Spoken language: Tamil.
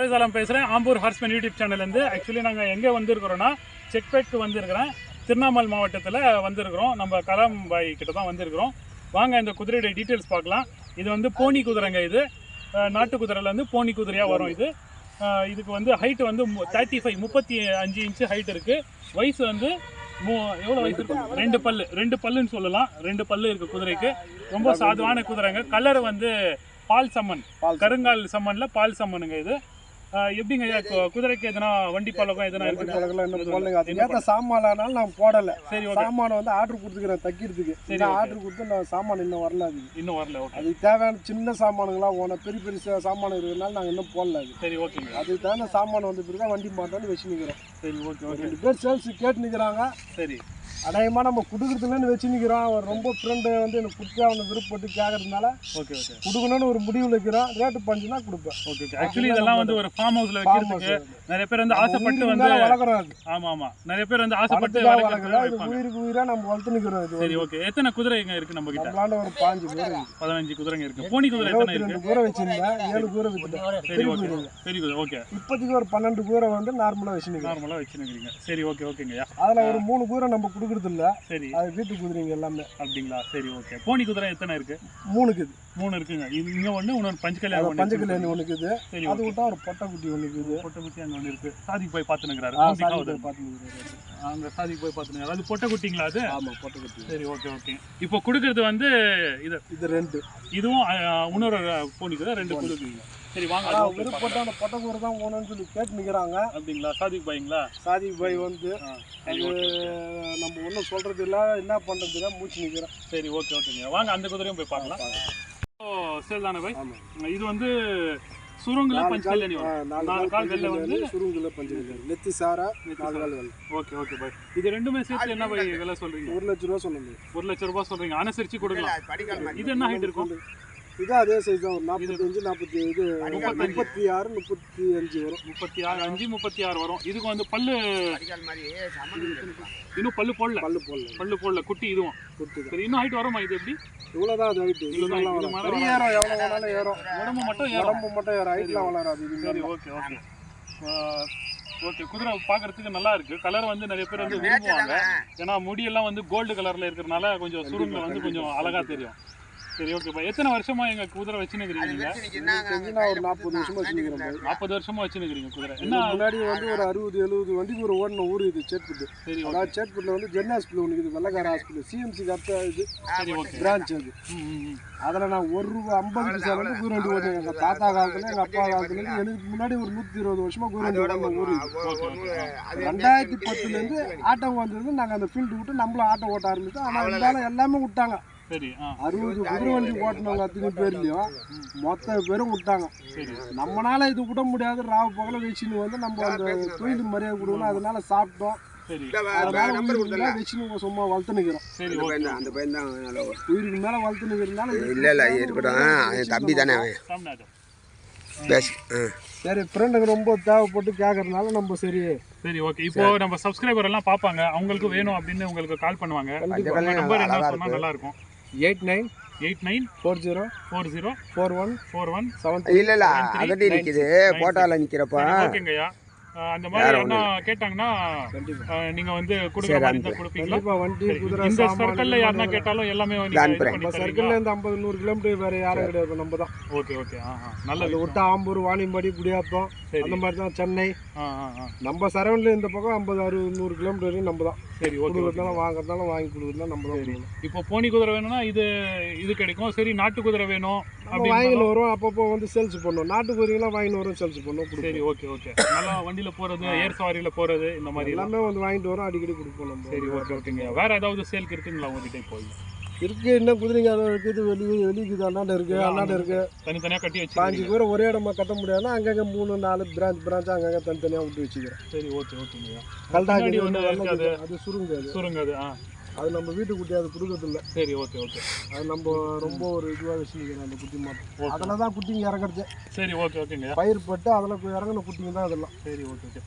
துரைசாலம் பேசுகிறேன் ஆம்பூர் ஹார்ஸ்மேன் யூடியூப் சேனல்லேருந்து ஆக்சுவலி நாங்கள் எங்கே வந்திருக்கிறோன்னா செக்பேட்க்கு வந்திருக்கிறேன். திருவண்ணாமலை மாவட்டத்தில் வந்திருக்கிறோம். நம்ம கலாம்பாய் கிட்ட தான் வந்திருக்கிறோம். வாங்க இந்த குதிரையோட டீட்டெயில்ஸ் பார்க்கலாம். இது வந்து போனி குதிரைங்க இது. நாட்டு குதிரையில வந்து போனி குதிரையாக வரும் இது. இதுக்கு வந்து ஹைட் வந்து தேர்ட்டி ஃபைவ் முப்பத்தி அஞ்சு இன்ச்சு ஹைட் இருக்குது வயசு வந்து மூ எவ்வளோ வயசு இருக்கும் ரெண்டு பல்லு. ரெண்டு பல்லுன்னு சொல்லலாம். ரெண்டு பல்லு இருக்குது குதிரைக்கு. ரொம்ப சாதுவான குதிரைங்க. கலர் வந்து பால் சம்மன் பால் கருங்கால் சம்மன்ல பால் சம்மனுங்க இது. எப்படிங்க ஐயா குதிரைக்கு எதனா வண்டி பழக்கம் எதனா வண்டி இன்னும் போடலைங்க. ஏற்ற சாமானாலும் நான் போடலை. சரி சாமானை வந்து ஆர்டர் கொடுத்துக்கிறேன் தைக்கிறதுக்கு சரி. ஆர்டர் கொடுத்து நான் சாமான் இன்னும் வரல அது. இன்னும் வரல அதுக்கு தேவையான சின்ன சாமானுங்களாம் ஓன பெரிய பெரிய சாமான் இருக்கிறதுனால நாங்கள் இன்னும் போடல அது. சரி ஓகேங்க. அதுக்கு தகுந்த சாமான் வந்து பிறகு வண்டி மாட்டோன்னு வச்சு நிற்கிறோம் சரி ஓகே ஓகே. ரெண்டு பேர் சேல்ஸ் கேட்டு நிற்கிறாங்க சரி. அநேகமாக நம்ம கொடுக்குறதுலன்னு வச்சு நிற்கிறோம் அவர் ரொம்ப ஃப்ரெண்டு வந்து எனக்கு கொடுத்து அவனை விருப்பப்பட்டு கேட்கறதுனால ஓகே ஓகே. கொடுக்கணும்னு ஒரு முடிவில் வைக்கிறோம் ரேட்டு பஞ்சுனா கொடுப்பேன். ஓகே ஓகே ஆக்சுவலி இதெல்லாம் வந்து ஒரு ஃபார்ம் ஹவுஸ்ல வைக்கிறதுக்கு. நிறைய பேர் வந்து ஆசைப்பட்டு வந்து வளர்க்குறோம் அது. ஆமா ஆமா நிறைய பேர் வந்து ஆசைப்பட்டு வளர்க்குறோம். இது உயிருக்கு உயிராக நம்ம வளர்த்து நிற்கிறோம் இது சரி ஓகே எத்தனை குதிரைங்க இருக்கு நம்ம கிட்ட? ஒரு பாஞ்சு இருக்கு. பதினஞ்சு குதிரைங்க இருக்கு. போனி குதிரை எத்தனை இருபத்தி இருக்கு ரெண்டு கூரை வச்சிருந்தேன். ஏழு கூரை வித்துட்டேன் சரி பெரிய ஓகே குதிரை. ஓகே இப்போதைக்கு ஒரு பன்னெண்டு கூரை வந்து நார்மலாக வச்சுருக்கேன் நார்மலா வச்சுருக்கீங்க சரி ஓகே ஓகேங்கய்யா அதில் ஒரு மூணு கூரை நம்ம கொடுக்குறது இல்ல சரி. அது வீட்டு குதிரைங்க எல்லாமே. அப்படிங்களா? சரி ஓகே போனி குதிரை எத்தனை இருக்கு? மூணுக்கு இது. மூணு இருக்குங்க. இது இங்க ஒண்ணு இன்னொரு பஞ்சு கல்யாணம் அது ஒண்ணு பஞ்ச இருக்கு. கல்யாணி ஒன்றுக்கு இது சரி அது விட்டா ஒரு பொட்டை குட்டி ஒன்றுக்கு இது பொட்டை குட்டி அங்க ஒண்ணு இருக்கு. சாதிக்கு போய். போய் பார்த்துன்னு அங்க சாதிக்கு போய் பாத்துனுங்கிறாரு அது பொட்டை குட்டிங்களா அது? ஆமாம் பொட்டை குட்டி. சரி ஓகே ஓகே. இப்போ கொடுக்கறது வந்து இது. இது ரெண்டு. இதுவும் இன்னொரு போனிக்குதா ரெண்டு கொடுக்குறீங்க சரி வாங்க விருப்பப்பட்ட அந்த பொட்டை கூரை தான் ஓணும்னு சொல்லி கேட்டு நிற்கிறாங்க பார்க்கலாம். அப்படிங்களா? சாதிக்கு பாய்ங்களா? சாதி பாய் வந்து அது நம்ம ஒன்றும் சொல்கிறது இல்லை என்ன பண்ணுறது இல்லை மூச்சு நிற்கிறோம் சரி ஓகே ஓகேங்க. வாங்க அந்த குதிரையும் போய் பார்க்கலாம். சரி தானே பாய்? இது வந்து சுருங்குல பஞ்சு கல்யாணி ஆ, வரும். நாலு கால் வெளில வந்து சுருங்குல பஞ்சு கல்யாணி. நெத்தி சாரா நாலு கால் வெள்ளை ஓகே ஓகே பாய். இது ரெண்டுமே சேர்த்து என்ன பாய் விலை சொல்றீங்க? ஒரு லட்ச ரூபா சொன்னது ஒரு லட்ச ரூபாய் சொல்றீங்க. அனுசரிச்சு கொடுக்கலாம். இது என்ன ஹைட் இருக்கும்? இது அதே சைஸ் தான் ஒரு நாற்பத்தஞ்சு நாற்பத்தி இது. முப்பத்தி ஆறு முப்பத்தி அஞ்சு வரும். முப்பத்தி ஆறு அஞ்சு முப்பத்தி ஆறு வரும். இதுக்கு வந்து பல்லு இன்னும் பல்லு போடல. பல்லு போடல. பல்லு போடல குட்டி இதுவும். சரி இன்னும் ஹைட் வருமா இது எப்படி? இவ்வளோதான் அது ஹைட்டு பெரிய ஏறம் எவ்வளோ வேணாலும் ஏறும். உடம்பு மட்டும் உடம்பு மட்டும் ஏறும். ஹைட்லாம் வளராது. இது சரி ஓகே ஓகே. ஓகே குதிரை பார்க்கறதுக்கு நல்லா இருக்கு. கலர் வந்து நிறைய பேர் வந்து விரும்புவாங்க. ஏன்னா முடியெல்லாம் வந்து கோல்டு கலர்ல இருக்கிறனால கொஞ்சம் சுருங்க வந்து கொஞ்சம் அழகா தெரியும். சரி ஓகேப்பா எத்தனை வருஷமா எங்க குதிரை வச்சுனுக்கிறீங்க ஒரு நாற்பது வருஷமா வச்சுருக்கிறேன். நாற்பது வருஷமா வச்சுனுக்கிறீங்க குதிரை. என்ன? முன்னாடி வந்து ஒரு அறுபது எழுபது வண்டிக்கு ஒரு ஓடின ஊர் இது சேட்புட்டு சரி அதாவது சேட்புட்டில் வந்து ஜென் ஹாஸ்பிட்டல் ஒன்று இருக்குது வெள்ளக்கார ஹாஸ்பிட்டல் சிஎம்சிக்கு அடுத்த இது. பிரான்ச் அது. அதில் நான் ஒரு ரூபா ஐம்பது பைசா வந்து கூரண்டி ஓடுறேன் எங்கள் தாத்தா காலத்துல எங்கள் அப்பா காலத்துலேருந்து எனக்கு முன்னாடி ஒரு நூற்றி இருபது வருஷமா கூரண்டி ஓடுற ஊர் இது. Okay okay. ரெண்டாயிரத்தி பத்துலேருந்து ஆட்டம் வந்தது நாங்கள் அந்த ஃபீல்டு விட்டு நம்மளும் ஆட்டம் ஓட்ட ஆரம்பித்தோம் ஆனால் இருந்தாலும் எல்லாமே விட்டாங்க. சரி ஆ. அறுபது குதிரை வண்டி ஓட்டினவங்க அத்தனை பேர்லையும் மொத்த பேரும் விட்டாங்க. சரி. நம்மனால இது விட முடியாது. ராவு பகல வச்சுன்னு வந்து நம்ம அந்த தொழில் மரியாதை கொடுக்கணும். அதனால சாப்பிட்டோம். உயிருக்கு மேலே வளர்த்து நிற்கிறதுனால இல்ல இல்ல இருக்கட்டும். அவன் தம்பி தானே அவன் பேசு சரி ஃப்ரெண்டுக்கு ரொம்ப தேவைப்பட்டு கேட்கறதுனால நம்ம சரி. சரி ஓகே. இப்போ நம்ம சப்ஸ்கிரைபர் எல்லாம் பார்ப்பாங்க. அவங்களுக்கு வேணும் அப்படின்னு உங்களுக்கு கால் பண்ணுவாங்க. நம்பர் என்ன சொன்னா இருக்கு. நல்லா இருக்கும். Eight nine eight nine four zero four zero four one four one seven இல்ல இல்ல அகட்டி நிக்குது போட்டோல நிக்கிறப்ப. ஓகேங்கய்யா. அந்த மாதிரி என்ன கேட்டாங்கன்னா நீங்க வந்து கொடுக்குற சரி, மாதிரி கொடுப்பீங்களா? வண்டி குதிரை இந்த சர்க்கிள்ல யாருன்னா கேட்டாலும் எல்லாமே நம்ம சர்க்கிள்ல இருந்து ஐம்பது நூறு கிலோமீட்டர் வேற யாரும் கிடையாது நம்ம தான். Okay okay. ஆஹா நல்ல அது விஷயம். விட்டா ஆம்பூர் வாணியம்பாடி குடியாத்தம் அந்த மாதிரி தான் சென்னை. நம்ம சரௌண்ட்ல இந்த பக்கம் ஐம்பது அறுபது நூறு கிலோமீட்டர் வரையும் நம்ம தான். சரி ஓகே கொடுக்குறதுனாலும் வாங்குறதுனாலும் வாங்கி கொடுக்குறதுனாலும் நம்ம தான் கொடுக்கணும். இப்போ போனி குதிரை வேணும்னா இது இது கிடைக்கும். சரி நாட்டு குதிரை வேணும் நம்ம அப்படின்னு வாங்கிட்டு வரோம் அப்பப்போ வந்து சேல்ஸ் பண்ணுவோம். நாட்டு குதிரைங்களாம் வாங்கிட்டு வரோம் சேல்ஸ் பண்ணுவோம் சரி ஓகே ஓகே நல்லா வண்டியில போறது ஏர் சவாரியில போறது இந்த மாதிரி எல்லாம் வந்து வாங்கிட்டு வரோம் அடிக்கடி கொடுப்போம் நம்ம. சரி ஓகே ஓகேங்க வேற ஏதாவது சேல்க்கு இருக்குங்களா உங்ககிட்ட போய் இருக்கு இன்னும் குதிரைங்க இருக்குது வெளியே வெளிக்குது அண்ணாண்ட இருக்கு அண்ணாண்ட இருக்கு. தனித்தனியா கட்டி பாஞ்சு வச்சு குதிரை ஒரே இடமா கட்ட முடியாதுன்னா அங்கங்க மூணு நாலு பிரான்ச் பிரான்ச் அங்கங்க தனித்தனியா விட்டு வச்சுக்கிறோம் சரி ஓகே ஓகேங்க கல்டாக்கி முன்னாடி ஒண்ணு வெள்ளை இருக்காது. குதிரை, அது சுருங்க அது சுருங்க அது ஆ. அது நம்ம வீட்டு குட்டி அது கொடுக்கறது இல்ல சரி ஓகே ஓகே. அது நம்ம ரொம்ப ஒரு இதுவாக வச்சுக்கிறோம் அந்த குட்டி மாட்டம் அதில் தான் குட்டிங்க இறங்குறது சரி ஓகே ஓகேங்க. பயிர் பட்டு அதில் இறங்கின குட்டிங்க தான் அதெல்லாம். சரி ஓகே ஓகே.